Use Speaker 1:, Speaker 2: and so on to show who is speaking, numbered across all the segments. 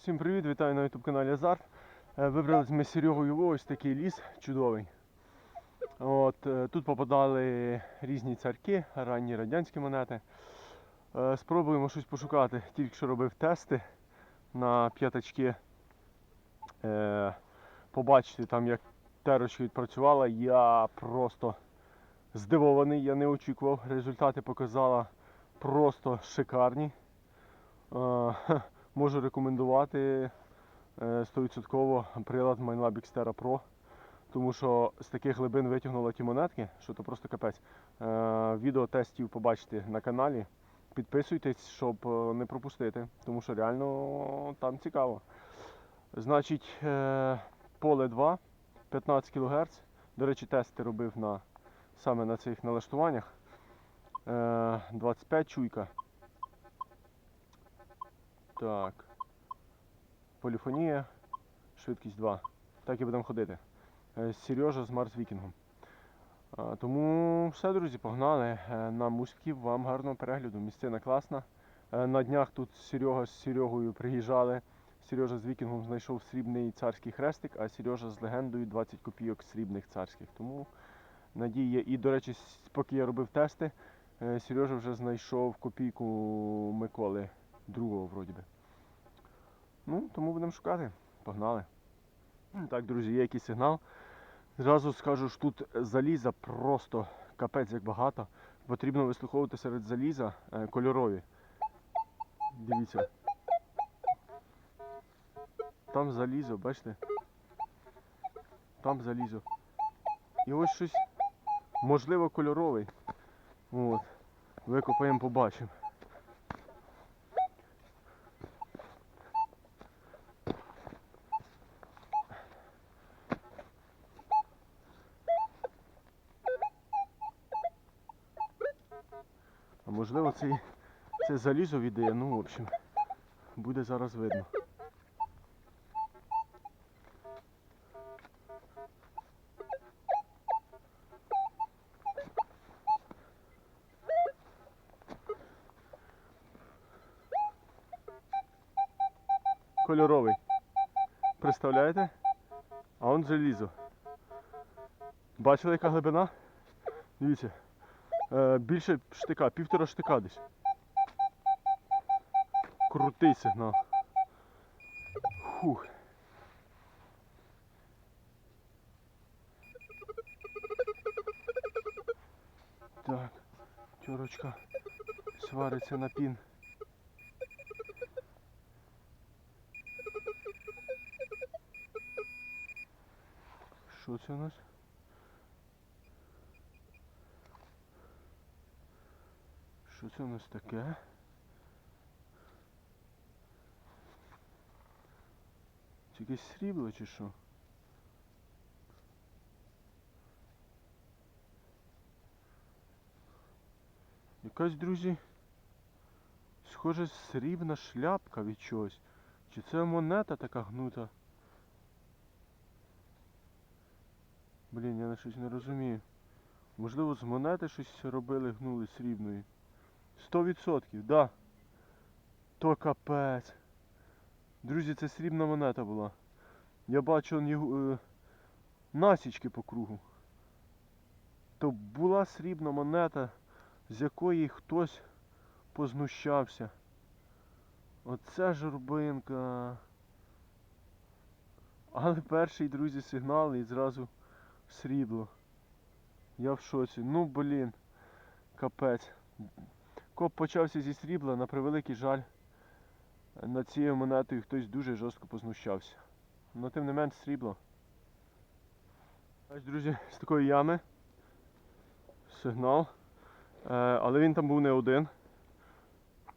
Speaker 1: всім привіт! Вітаю на YouTube каналі Азарт. Е, Вибрались ми з Серегою в ось такий ліс чудовий. От, е, тут попадали різні царки, ранні радянські монети. Е, Спробуємо щось пошукати. Тільки що робив тести на п'ятачки. Побачити там, як терочка відпрацювала. Я просто здивований, я не очікував. Результати показала просто шикарні. Е, Можу рекомендувати е, 100% прилад MineLab Xterra Pro. Тому що з таких глибин витягнула ті монетки, що то просто капець. Е, Відео тестів побачите на каналі. Підписуйтесь, щоб е, не пропустити, тому що реально там цікаво. Значить, е, поле 2, 15 кГц. До речі, тести робив на, саме на цих налаштуваннях. Е, 25 чуйка. Так. Поліфонія, швидкість 2. Так і будемо ходити. Е, Сережа з Марс Вікінгом. Тому все, друзі, погнали. Е, На мужиків вам гарного перегляду. Місцина класна. Е, На днях тут Серега з Серегою приїжджали. Сережа з Вікінгом знайшов срібний царський хрестик, а Сережа з легендою 20 копійок срібних царських. Тому надія. І, до речі, поки я робив тести, е, Сережа вже знайшов копійку Миколи другого вроді би. Ну, тому будемо шукати. Погнали. Так, друзі, є якийсь сигнал. Зразу скажу, що тут заліза просто капець як багато. Потрібно вислуховувати серед заліза е, кольорові. Дивіться. Там залізо, бачите? Там залізо. І ось щось, можливо, кольоровий. От. Викопаємо, побачимо. Можливо це, це залізо віддає, ну в общем, буде зараз видно. Кольоровий. Представляєте? А он залізо. Бачили, яка глибина? Дивіться. Е, більше штика, півтора штика десь. Крутий сигнал. Фух. Так, чорочка свариться на пін. Що це у нас? Що це у нас таке? Це якесь срібло чи що? Якась, друзі, схоже, срібна шляпка від чогось. Чи це монета така гнута? Блін, я на щось не розумію. Можливо, з монети щось робили, гнули срібної. Сто відсотків, да. То капець. Друзі, це срібна монета була. Я бачу е, насічки по кругу. То була срібна монета, з якої хтось познущався. Оце журбинка. Але перший, друзі, сигнал і зразу срібло. Я в шоці. Ну блін. Капець. Коп почався зі срібла, на превеликий жаль. Над цією монетою хтось дуже жорстко познущався. Ну тим не менш срібло. Ось, друзі, з такої ями. Сигнал. Е, але він там був не один.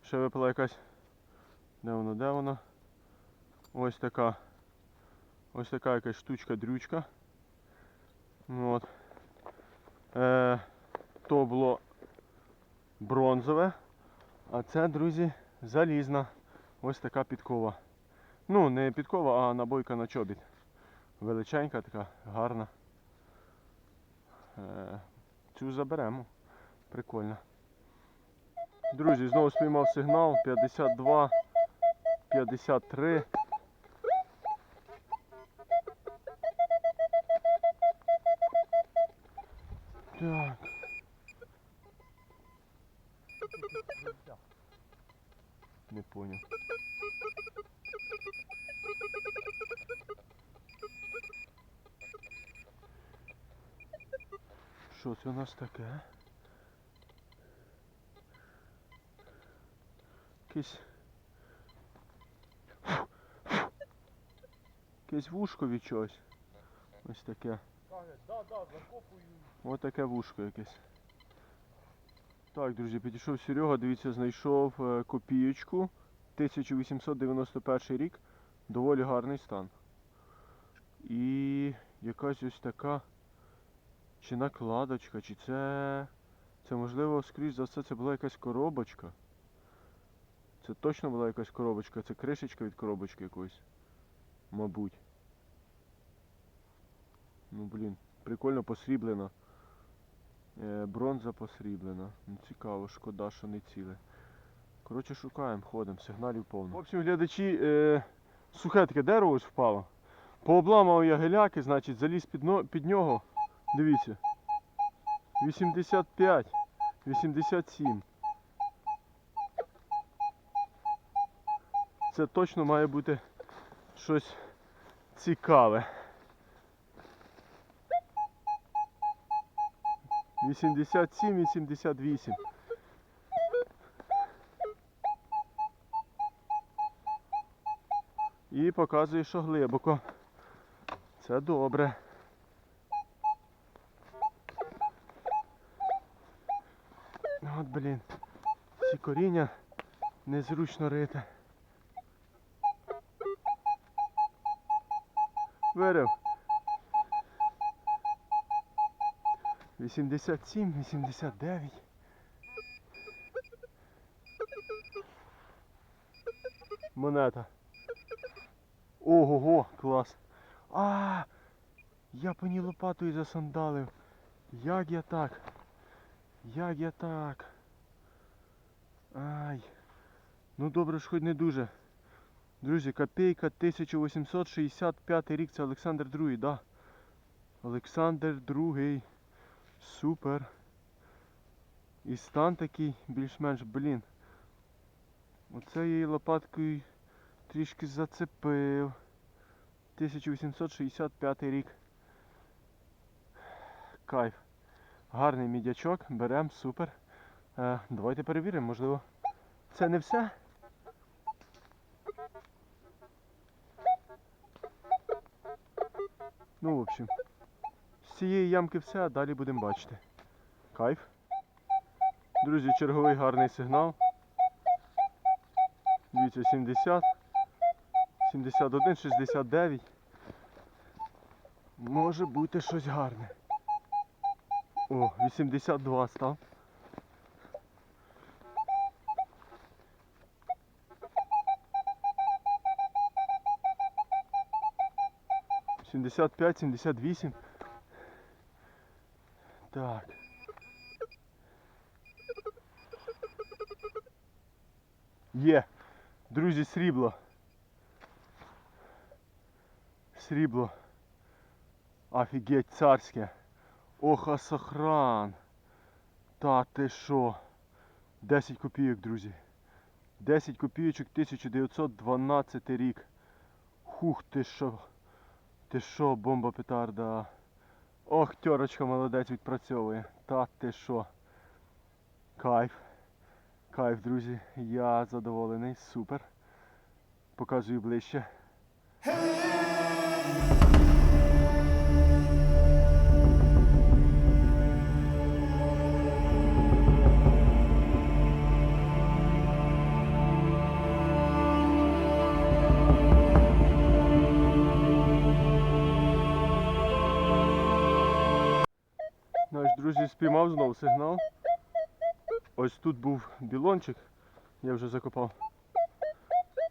Speaker 1: Ще випала якась. Де вона, де вона? Ось така. Ось така якась штучка-дрючка. Ну. Е, то було бронзове, а це, друзі, залізна. Ось така підкова. Ну, не підкова, а набойка на чобіт. Величенька, така, гарна. Е, цю заберемо. Прикольно. Друзі, знову спіймав сигнал 52, 53. Так. Понял. Що це у нас таке? Якесь. Якесь вушко від чогось. Ось таке. Ось таке вушко якесь. Так, друзі, підійшов Серега, дивіться, знайшов е, копієчку. 1891 рік. Доволі гарний стан. І якась ось така чи накладочка, чи це. Це можливо, скоріш за все, це була якась коробочка. Це точно була якась коробочка, це кришечка від коробочки якоїсь. Мабуть. Ну блін, прикольно посріблено. Е, бронза посріблена. Ну, цікаво, шкода, що не ціле. Коротше, шукаємо, ходимо, сигналів повно. В общем, глядачі, е, сухе таке дерево ось впало. Пообламав я геляки, значить, заліз під, но, під нього. Дивіться. 85, 87. Це точно має бути щось цікаве. 87, 88. Показує, що глибоко. Це добре. От, блін. Ці коріння незручно рити. Вирив. 87, 89. Монета. Ого-го, клас. А, я по ній лопатою засандалив. Як я так? Як я так? Ай. Ну добре ж хоч не дуже. Друзі, копійка 1865 рік, це Олександр II, да? Олександр II. Супер. І стан такий більш-менш, блін. Оце її лопаткою трішки зацепив. 1865 рік. Кайф. Гарний мідячок, берем, супер. Е, давайте перевіримо, можливо. Це не все. Ну, в общем, з цієї ямки все, а далі будемо бачити. Кайф. Друзі, черговий гарний сигнал. Дивіться, 70, 71, 69. Може бути щось гарне. О, 82 став. Сімдесят п'ять, сімдесят вісім. Так. Є. Друзі, срібло. Срібло. Офігеть царське. Оха сохран. Та ти що? 10 копійок, друзі. 10 копійочок 1912 рік. Хух ти що. Ти що, бомба петарда. Ох, тьорочка молодець відпрацьовує. Та ти що. Кайф. Кайф, друзі. Я задоволений. Супер. Показую ближче. Спіймав знову сигнал. Ось тут був білончик, я вже закопав.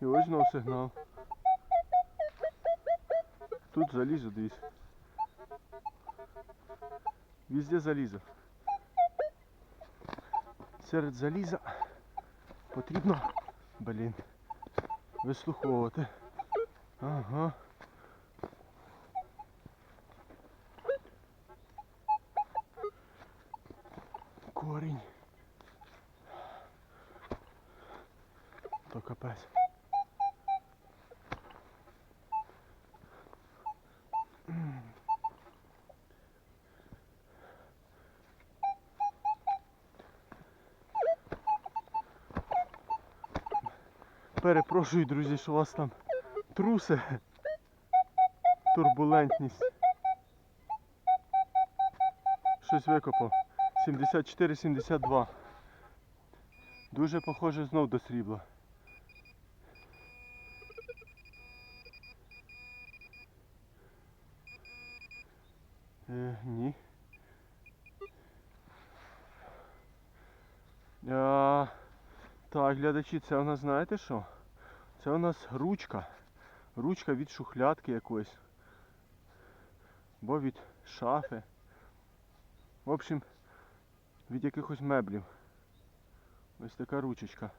Speaker 1: І ось знову сигнал. Тут залізо десь. Везде залізо. Серед заліза потрібно, блін, вислуховувати. Ага. капець. Перепрошую, друзі, що у вас там труси. Турбулентність. Щось викопав. 74-72. Дуже похоже знов до срібла. Е, ні. А, так, глядачі, це у нас знаєте що? Це у нас ручка. Ручка від шухлядки якоїсь. Бо від шафи. В общем, від якихось меблів. Ось така ручечка.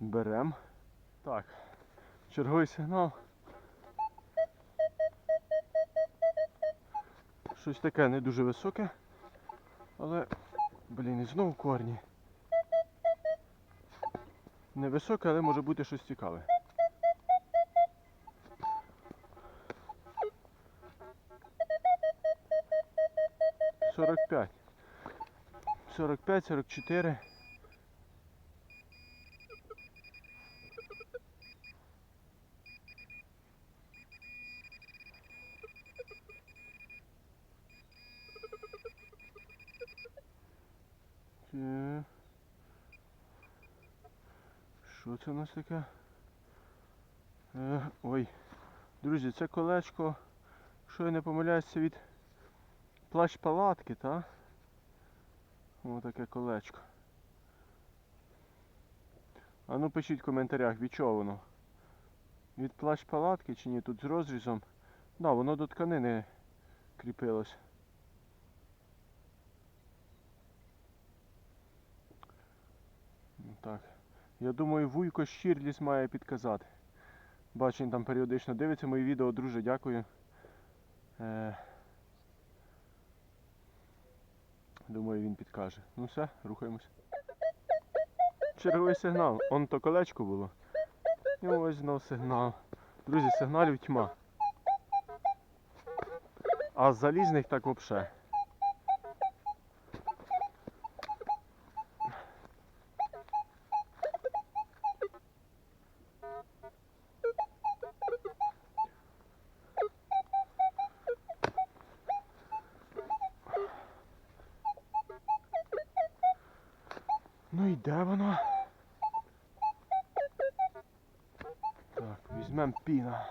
Speaker 1: Берем. Так. Черговий сигнал. Щось таке не дуже високе. Але, блін, і знову корні. Невисоке, але може бути щось цікаве. Сорок п'ять. Сорок п'ять, сорок чотири. Е, Що це у нас таке? Е, ой, друзі, це колечко, що я не помиляюся від плащ палатки, та? Ось таке колечко. А ну пишіть в коментарях, від чого воно? Від плащ палатки чи ні? Тут з розрізом. Да, воно до тканини кріпилось. Так. Я думаю, Вуйко Щірліс має підказати. Бачу, він там періодично дивиться мої відео, друже, дякую. Е... Думаю, він підкаже. Ну все, рухаємось. Черговий сигнал. Он то колечко було. І ось знов сигнал. Друзі, сигналів тьма. А залізних так взагалі. Ну і де воно? Так, візьмемо піна.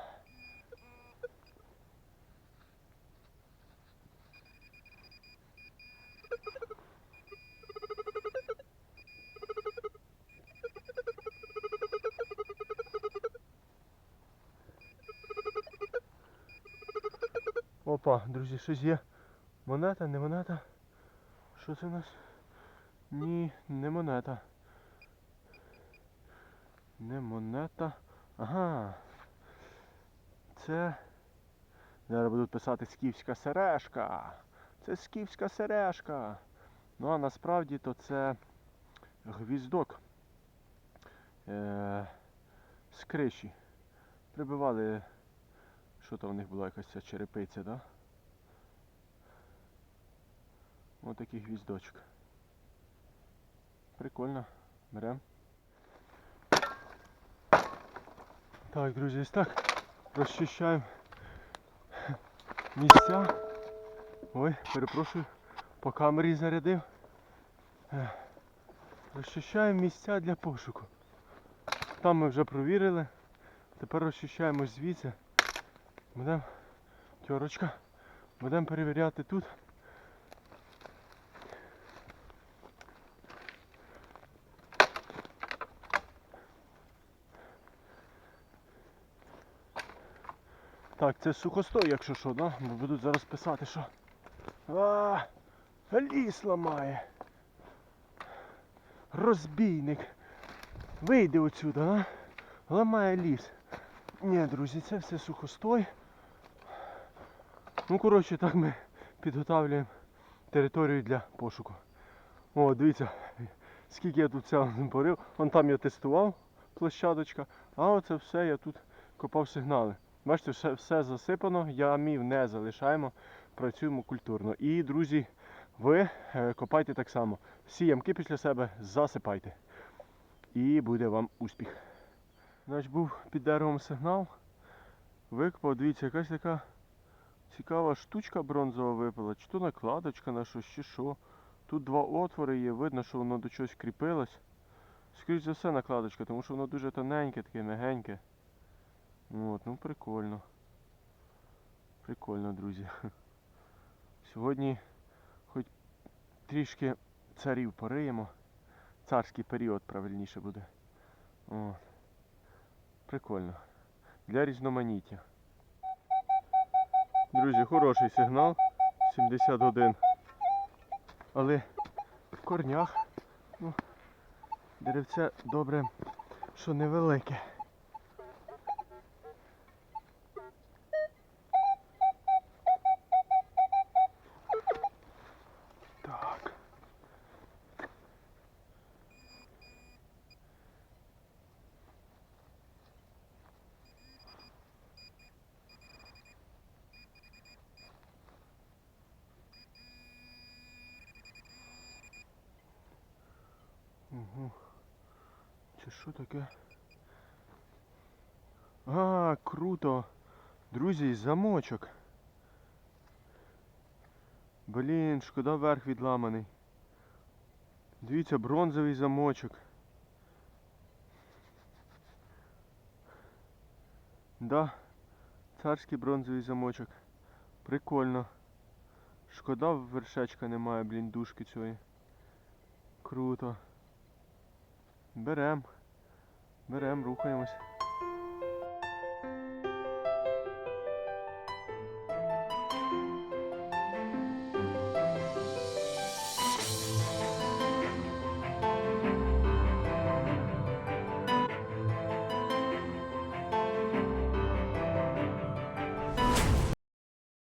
Speaker 1: Опа, друзі, щось є. Монета, не монета. Що це у нас? Ні, не монета. Не монета. Ага. Це. Зараз будуть писати скіфська сережка. Це скіфська сережка. Ну а насправді то це гвіздок. Е- з криші. Прибивали. Що то в них була якась ця черепиця, да? Ось такий гвіздочок. Прикольно. Берем. Так, друзі, ось так. Розчищаємо місця. Ой, перепрошую, по камері зарядив. Е, Розчищаємо місця для пошуку. Там ми вже провірили. Тепер розчищаємо звідси. Будемо тьорочка. Будемо перевіряти тут. Так, це сухостой, якщо що, да? Бо будуть зараз писати, що. А, ліс ламає. Розбійник. Вийди отсюди, а? Ламає ліс. Ні, друзі, це все сухостой. Ну, коротше, так ми підготовлюємо територію для пошуку. О, дивіться, скільки я тут цього порив. Вон там я тестував площадочка, а оце все я тут копав сигнали. Бачите, все, все засипано, ямів не залишаємо, працюємо культурно. І, друзі, ви е, копайте так само. Всі ямки після себе засипайте. І буде вам успіх. Значить, був під деревом сигнал. Викопав, дивіться, якась така цікава штучка бронзова випала. Чи то накладочка на щось, чи що. Тут два отвори є, видно, що воно до чогось кріпилось. Скоріше за все накладочка, тому що воно дуже тоненьке, таке мягеньке. От, ну прикольно. Прикольно, друзі. Сьогодні хоч трішки царів пориємо. Царський період правильніше буде. От. Прикольно. Для різноманіття. Друзі, хороший сигнал. 71. Але в корнях ну, деревце добре, що невелике. Угу. Це що таке? А, круто. Друзі, замочок. Блін, шкода верх відламаний. Дивіться, бронзовий замочок. Да, царський бронзовий замочок. Прикольно. Шкода вершечка немає, блін, дужки цієї. Круто. Берем. Берем, рухаємось.